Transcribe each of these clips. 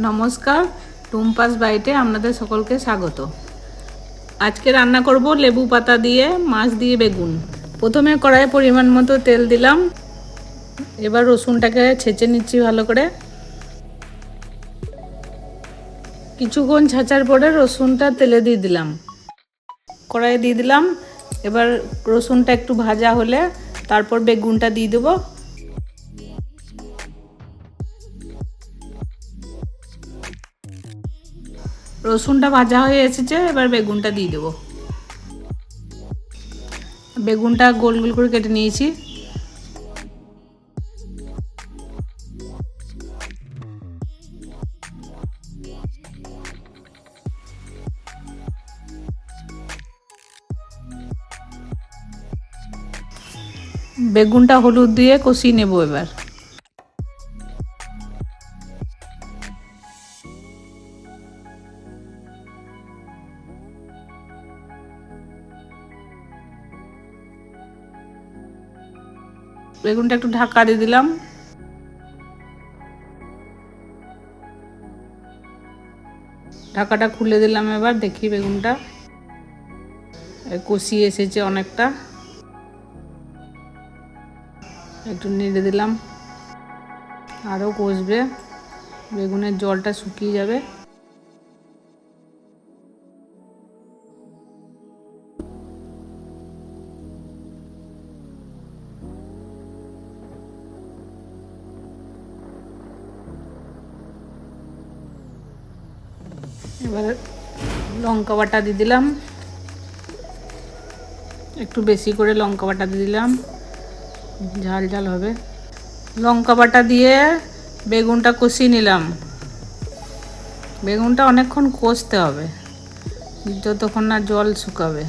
নমস্কার, টুম্পাস বাইটে আপনাদের সকলকে স্বাগত। আজকে রান্না করব লেবু পাতা দিয়ে, মাছ দিয়ে বেগুন। প্রথমে কড়াইয়ে পরিমাণ মতো তেল দিলাম। এবার রসুনটাকে ছেঁচে নিচ্ছি ভালো করে। কিছুক্ষণ ছাঁচার পরে রসুনটা তেলে দিয়ে দিলাম। কড়াইয়ে দিয়ে দিলাম। এবার রসুনটা একটু ভাজা হলে তারপর বেগুনটা দিয়ে দেবো। রসুনটা ভাজা হয়ে এসেছে, এবার বেগুনটা দিয়ে দেবো। বেগুনটা গোল গোল করে কেটে নিয়েছি। বেগুনটা হলুদ দিয়ে কষিয়ে নেব এবার। বেগুনটা একটু ঢাকা দিয়ে দিলাম। ঢাকাটা খুলে দিলাম এবার, দেখি বেগুনটা। কষিয়ে এসেছে অনেকটা। একটু নেড়ে দিলাম। আরও কষবে। বেগুনের জলটা শুকিয়ে যাবে। এবার লঙ্কা বাটা দিয়ে দিলাম। একটু বেশি করে লঙ্কা বাটা দিয়ে দিলাম। ঝাল ঝাল হবে। লঙ্কা বাটা দিয়ে বেগুনটা কষিয়ে নিলাম। বেগুনটা অনেকক্ষণ কষতে হবে। যতক্ষণ না জল শুকাবে।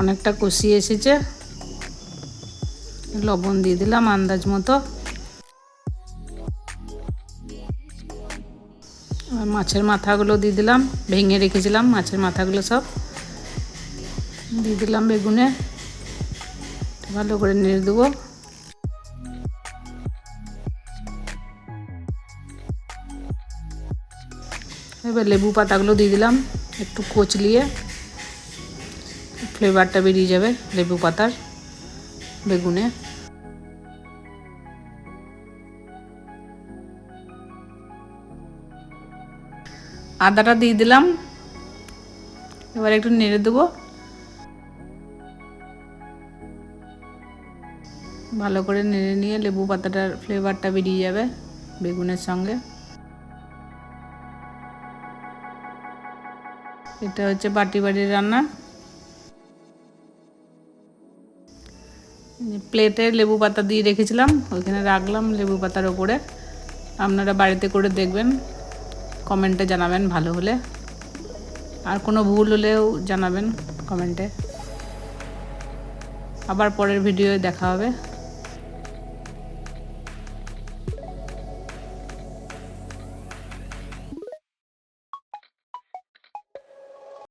অনেকটা কষিয়ে এসেছে। লবণ দিয়ে দিলাম আন্দাজ মতো। মাছের মাথাগুলো দিয়ে দিলাম, ভেঙে রেখেছিলাম মাছের মাথাগুলো সব। দিয়ে দিলাম বেগুনে। ভালো করে নেড়ে দেবো। এবার লেবু পাতাগুলো দিয়ে দিলাম একটু কচলিয়ে। ফ্লেভারটা বেরিয়ে যাবে লেবু পাতার, বেগুনে। আদাটা দিয়ে দিলাম, এবার একটু নেড়ে দেবো। ভালো করে নেড়ে নিয়ে লেবু পাতাটার ফ্লেভারটা বেরিয়ে যাবে বেগুনের সঙ্গে। এটা হচ্ছে বাটি বাড়ির রান্না। প্লেটে লেবু পাতা দিয়ে রেখেছিলাম, ওইখানে রাখলাম লেবু পাতার ওপরে। আপনারা বাড়িতে করে দেখবেন, কমেন্টে জানাবেন ভালো হলে। আর কোনো ভুল হলেও জানাবেন কমেন্টে। আবার পরের ভিডিওয়ে দেখা হবে।